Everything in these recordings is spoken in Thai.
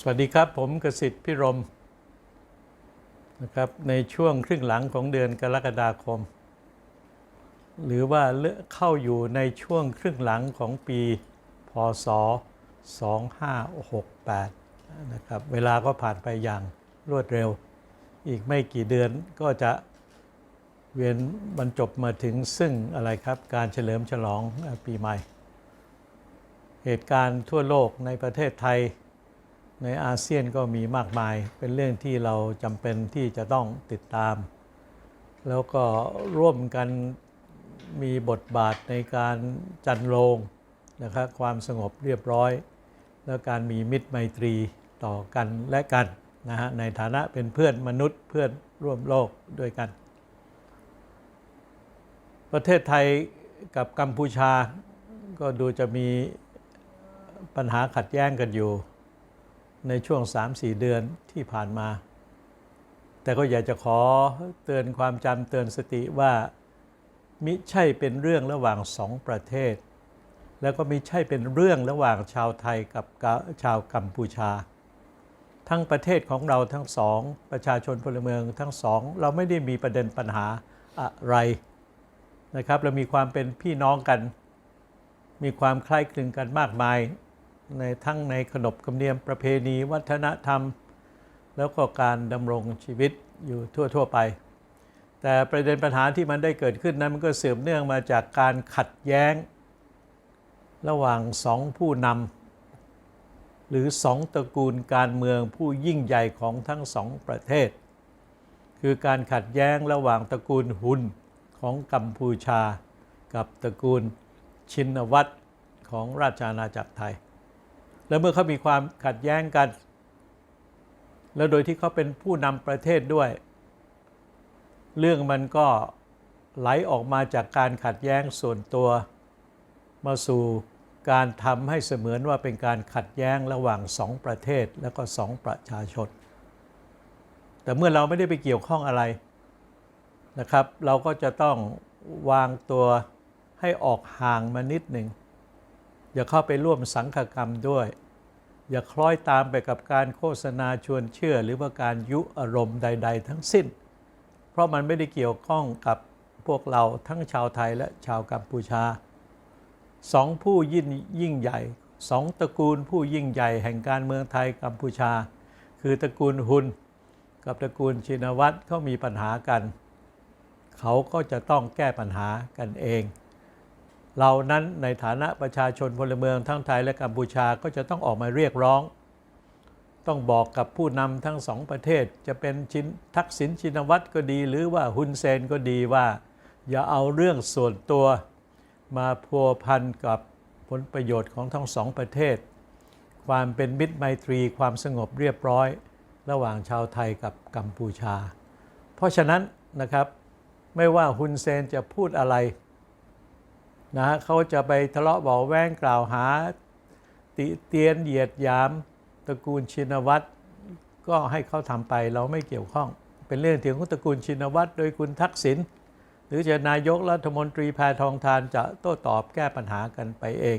สวัสดีครับ ผมกสิทธิ์พิรมนะครับในช่วงครึ่งหลังของเดือนกรกฎาคม หรือว่าเลือกเข้าอยู่ในช่วงครึ่งหลังของปีพศ 2568 นะครับเวลาก็ผ่านไปอย่างรวดเร็ว อีกไม่กี่เดือนก็จะเวียนบรรจบมาถึงซึ่งอะไรครับการเฉลิมฉลองปีใหม่ เหตุการณ์ทั่วโลกในประเทศไทย ในอาเซียนก็มีมากมายเป็นเรื่องที่เราจำเป็นที่จะต้องติดตาม แล้วก็ร่วมกันมีบทบาทในการจันโรงนะครับความสงบเรียบร้อย แล้วการมีมิตรไมตรีต่อกันและกันนะฮะในฐานะเป็นเพื่อนมนุษย์เพื่อนร่วมโลกด้วยกัน ประเทศไทยกับกัมพูชาก็ดูจะมีปัญหาขัดแย้งกันอยู่ ในช่วง 3-4 เดือนที่ผ่านมา แต่ก็อยากจะขอเตือนความจำเตือนสติว่า มิใช่เป็นเรื่องระหว่างสองประเทศ แล้วก็มิใช่เป็นเรื่องระหว่างชาวไทยกับชาวกัมพูชา ทั้งประเทศของเราทั้งสอง ประชาชนพลเมืองทั้งสอง เราไม่ได้มีประเด็นปัญหาอะไรนะครับ เรามีความเป็นพี่น้องกัน มีความคล้ายคลึงกันมากมาย ในทั้งในขนบธรรมเนียมประเพณีวัฒนธรรม แล้วก็การดำรงชีวิตอยู่ทั่ว ๆ ไป แต่ประเด็นปัญหาที่มันได้เกิดขึ้นนั้นมันก็สืบเนื่องมาจากการขัดแย้ง ระหว่างสองผู้นำหรือสองตระกูลการเมืองผู้ยิ่งใหญ่ของทั้งสองประเทศ คือการขัดแย้งระหว่างตระกูลหุนของกัมพูชา กับตระกูลชินวัตรของราชอาณาจักรไทย แล้วเมื่อเขามีความขัดแย้งกัน แล้วโดยที่เขาเป็นผู้นำประเทศด้วย เรื่องมันก็ไหลออกมาจากการขัดแย้งส่วนตัว มาสู่การทำให้เสมือนว่าเป็นการขัดแย้งระหว่างสองประเทศแล้วก็สองประชาชน แต่เมื่อเราไม่ได้ไปเกี่ยวข้องอะไรนะครับ เราก็จะต้องวางตัวให้ออกห่างมานิดหนึ่ง อย่าเข้าไปร่วมสังฆกรรมด้วย อย่าคล้อยตามไปกับการโฆษณาชวนเชื่อ หรือว่าการยุอารมณ์ใด ๆ ทั้งสิ้น เพราะมันไม่ได้เกี่ยวข้องกับพวกเราทั้งชาวไทยและชาวกัมพูชาสองผู้ยิ่งยิ่งใหญ่สองตระกูลผู้ยิ่งใหญ่แห่งการเมืองไทยกัมพูชา คือตระกูลฮุนกับตระกูลชินวัตรเขามีปัญหากัน เขาก็จะต้องแก้ปัญหากันเอง เรานั้นในฐานะประชาชนพลเมืองทั้งไทยและกัมพูชาก็จะต้องออกมาเรียกร้อง ต้องบอกกับผู้นำทั้งสองประเทศ จะเป็นชินทักษิณชินวัตรก็ดี หรือว่าฮุนเซนก็ดีว่า อย่าเอาเรื่องส่วนตัวมาพัวพันกับผลประโยชน์ของทั้งสองประเทศ ความเป็นมิตรไมตรีความสงบเรียบร้อย ระหว่างชาวไทยกับกัมพูชา เพราะฉะนั้นนะครับไม่ว่าฮุนเซนจะพูดอะไร นะฮะเขาจะไปทะเลาะเบาแว้งกล่าวหา ติเตียนเหยียดยามตระกูลชินวัตรก็ให้เขาทำไปเราไม่เกี่ยวข้อง เป็นเรื่องที่ของตระกูลชินวัตรโดยคุณทักษิณหรือจะนายกรัฐมนตรีแพทองทานจะโต้ตอบแก้ปัญหากันไปเอง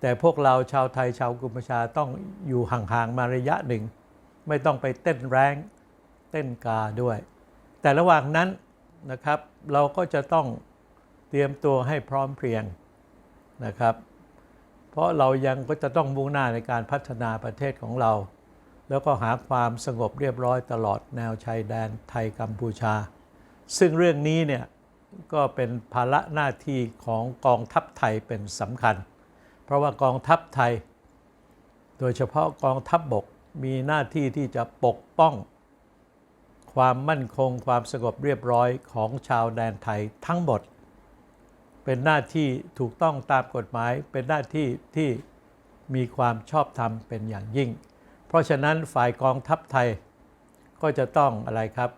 แต่พวกเราชาวไทยชาวกัมพูชาต้องอยู่ห่างๆมาระยะหนึ่ง ไม่ต้องไปเต้นแรงเต้นกาด้วย แต่ระหว่างนั้นนะครับเราก็จะต้อง เตรียมตัวให้พร้อมเพรียงนะครับ เพราะเรายังก็จะต้องมุ่งหน้าในการพัฒนาประเทศของเรา แล้วก็หาความสงบเรียบร้อยตลอดแนวชายแดนไทยกัมพูชา ซึ่งเรื่องนี้เนี่ยก็เป็นภาระหน้าที่ของกองทัพไทยเป็นสำคัญ เพราะว่ากองทัพไทย โดยเฉพาะกองทัพบบกมีหน้าที่ที่จะปกป้อง ความมั่นคงความสงบเรียบร้อยของชาวแดนไทยทั้งหมด เป็นหน้าที่ถูกต้องตามกฎหมาย เป็นหน้าที่ที่มีความชอบธรรมเป็นอย่างยิ่ง เพราะฉะนั้นฝ่ายกองทัพไทยก็จะต้องอะไรครับ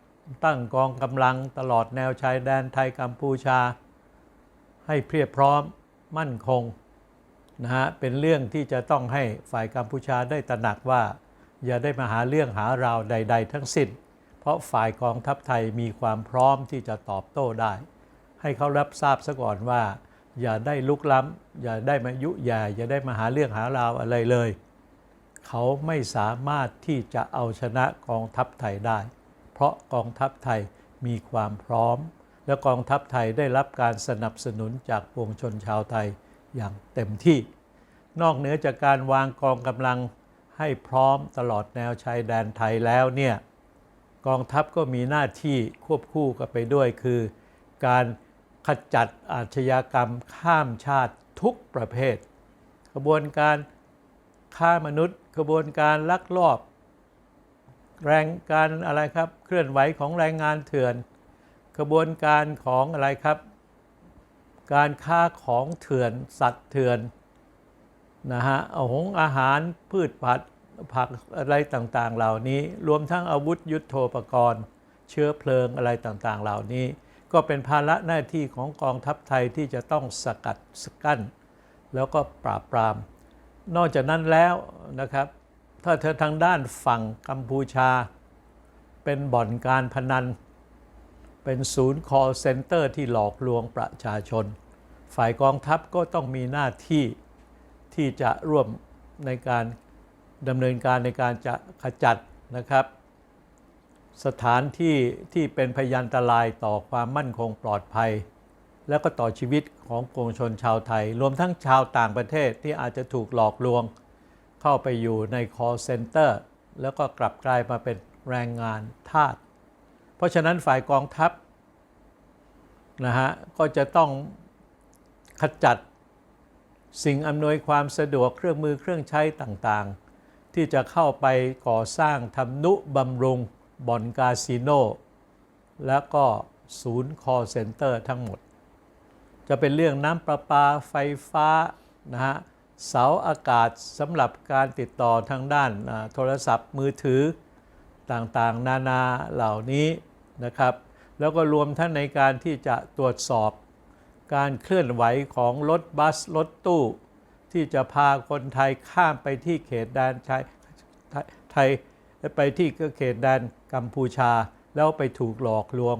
ตั้งกองกำลังตลอดแนวชายแดนไทยกัมพูชา ให้เพียบพร้อมมั่นคงนะฮะเป็นเรื่องที่จะต้องให้ฝ่ายกัมพูชาได้ตระหนักว่า อย่าได้มาหาเรื่องหาราวใด ๆ ทั้งสิ้น เพราะฝ่ายกองทัพไทยมีความพร้อมที่จะตอบโต้ได้ ให้เขารับทราบซะก่อนว่า อย่าได้ลุกล้ำอย่าได้มายุแย่อย่าได้มาหาเรื่องหาราวอะไรเลยเขเขาไม่สามารถที่จะเอาชนะกองทัพไทยได้ เพราะกองทัพไทยมีความพร้อม และกองทัพไทยได้รับการสนับสนุนจากปวงชนชาวไทยอย่างเต็มที่ นอกเหนือจากการวางกองกำลังให้พร้อมตลอดแนวชายแดนไทยแล้วเนี่ยกองทัพก็มีหน้าที่ควบคู่กันไปด้วยคือ การ ขจัดอาชญากรรมข้ามชาติทุกประเภทกระบวนการฆ่ามนุษย์กระบวนการลักลอบ แรงการอะไรครับ เคลื่อนไหวของแรงงานเถื่อนกระบวนการของอะไรครับ การค้าของเถื่อน สัตว์เถื่อนนะฮะเอาหงอาหารพืชผักผักอะไรต่างๆ เหล่านี้ รวมทั้งอาวุธยุโทโธปกรณ์ เชื้อเพลิงอะไรต่างๆ เหล่านี้ ก็เป็นภาระหน้าที่ของกองทัพไทยที่จะต้องสกัดสกั้น แล้วก็ปราบปราม นอกจากนั้นแล้วนะครับ ถ้าเธอทางด้านฝั่งกัมพูชา เป็นบ่อนการพนัน เป็นศูนย์ call center ที่หลอกลวงประชาชน ฝ่ายกองทัพก็ต้องมีหน้าที่ที่จะร่วมในการดำเนินการในการจะขจัดนะครับ สถานที่ที่เป็นพยันตรายต่อความมั่นคงปลอดภัย แล้วก็ต่อชีวิตของปวงชนชาวไทย รวมทั้งชาวต่างประเทศที่อาจจะถูกหลอกลวง เข้าไปอยู่ใน call center แล้วก็กลับกลายมาเป็นแรงงานทาสเพราะฉะนั้นฝ่ายกองทัพนะฮะก็จะต้องขจัดสิ่งอำนวยความสะดวกเครื่องมือเครื่องใช้ต่างๆ ที่จะเข้าไปก่อสร้างทำนุบำรุง บ่อนคาสิโนแล้วก็ศูนย์ call center ทั้งหมด จะเป็นเรื่องน้ำประปาไฟฟ้านะฮะเสาอากาศสำหรับการติดต่อทางด้านโทรศัพท์มือถือต่างๆ นานาเหล่านี้นะครับ แล้วก็รวมทั้งในการที่จะตรวจสอบ การเคลื่อนไหวของรถบัสรถตู้ ที่จะพาคนไทยข้ามไปที่เขตแดนชายไทย ไปที่เขตแดนกัมพูชา แล้วไปถูกหลอกลวง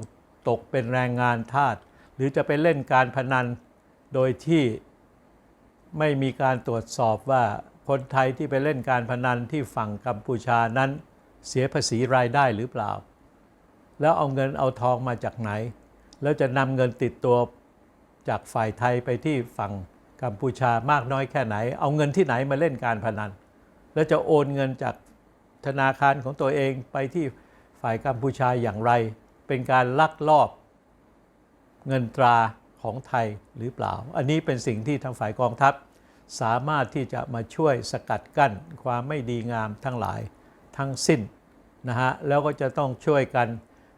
ตกเป็นแรงงานทาสหรือจะไปเล่นการพนัน โดยที่ไม่มีการตรวจสอบว่าคนไทยที่ไปเล่นการพนันที่ฝั่งกัมพูชานั้นเสียภาษีรายได้หรือเปล่า แล้วเอาเงินเอาทองมาจากไหน แล้วจะนำเงินติดตัวจากฝ่ายไทยไปที่ฝั่งกัมพูชามากน้อยแค่ไหน เอาเงินที่ไหนมาเล่นการพนัน แล้วจะโอนเงินจาก ธนาคารของตัวเองไปที่ฝ่ายกัมพูชาอย่างไร เป็นการลักลอบเงินตราของไทยหรือเปล่า อันนี้เป็นสิ่งที่ทางฝ่ายกองทัพ สามารถที่จะมาช่วยสกัดกั้นความไม่ดีงามทั้งหลายทั้งสิ้นนะฮะแล้วก็จะต้องช่วยกัน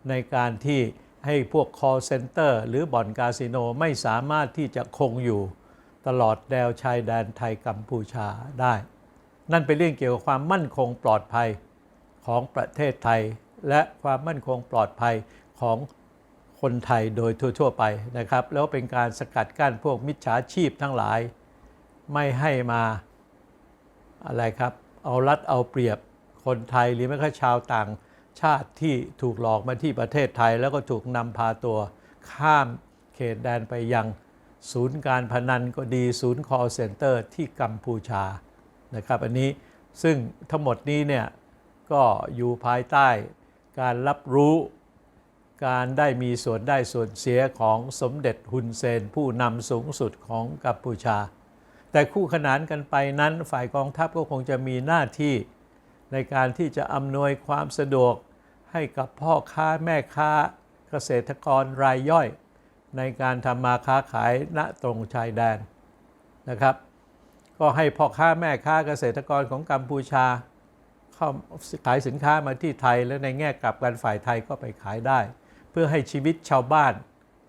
ในการที่ให้พวก call center หรือบ่อนคาสิโนไม่สามารถที่จะคงอยู่ตลอดแนวชายแดนไทยกัมพูชาได้ นั่นเป็นเรื่องเกี่ยวกับความมั่นคงปลอดภัยของประเทศไทย และความมั่นคงปลอดภัยของคนไทยโดยทั่ว ๆ ไปนะครับ แล้วเป็นการสกัดกั้นพวกมิจฉาชีพทั้งหลาย ไม่ให้มาอะไรครับ เอารัดเอาเปรียบคนไทยหรือแม้กระทั่งชาวต่างชาติที่ถูกหลอกมาที่ประเทศไทย แล้วก็ถูกนำพาตัวข้ามเขตแดนไปยังศูนย์การพนันก็ดีศูนย์ call center ที่กัมพูชา นะครับอันนี้ซึ่งทั้งหมดนี้เนี่ยก็อยู่ภายใต้การรับรู้การได้มีส่วนได้ส่วนเสียของสมเด็จฮุนเซน ผู้นำสูงสุดของกัมพูชา แต่คู่ขนานกันไปนั้นฝ่ายกองทัพก็คงจะมีหน้าที่ ในการที่จะอำนวยความสะดวกให้กับพ่อค้าแม่ค้าเกษตรกรรายย่อย ในการทำมาค้าขายณตรงชายแดนนะครับ ก็ให้พ่อค้าแม่ค้าเกษตรกรของกัมพูชา เข้าขายสินค้ามาที่ไทย และในแง่กลับกันฝ่ายไทยก็ไปขายได้ เพื่อให้ชีวิตชาวบ้าน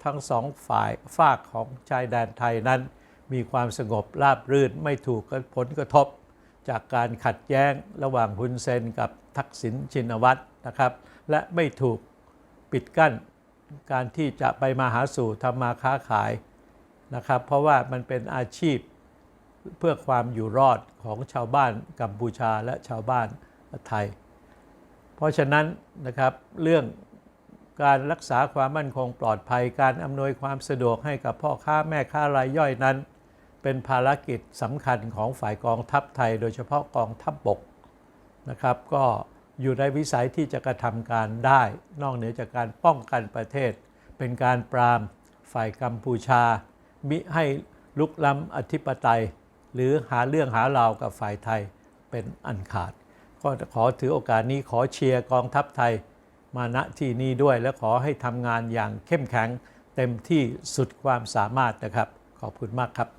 ทั้งสองฝ่ายฝากของชายแดนไทยนั้น มีความสงบราบรื่นไม่ถูกผลกระทบ จากการขัดแย้งระหว่างฮุนเซนกับทักษิณชินวัตรนะครับ และไม่ถูกปิดกั้นการที่จะไปมาหาสู่ทำมาค้าขายนะครับ เพราะว่ามันเป็นอาชีพ เพื่อความอยู่รอดของชาวบ้านกัมพูชาและชาวบ้านไทย เพราะฉะนั้นนะครับเรื่องการรักษาความมั่นคงปลอดภัย การอำนวยความสะดวกให้กับพ่อค้าแม่ค้ารายย่อยนั้น เป็นภารกิจสำคัญของฝ่ายกองทัพไทย โดยเฉพาะกองทัพบบกนะครับก็อยู่ในวิสัยที่จะกระทำการได้ นอกเหนือจากการป้องกันประเทศ เป็นการปรามฝ่ายกัมพูชา มิให้ลุกล้ำอธิปไตย หรือหาเรื่องหาราวกับฝ่ายไทยเป็นอันขาด ก็ขอถือโอกาสนี้ขอเชียร์กองทัพไทยมาณที่นี้ด้วย และขอให้ทำงานอย่างเข้มแข็งเต็มที่สุดความสามารถนะครับ ขอบคุณมากครับ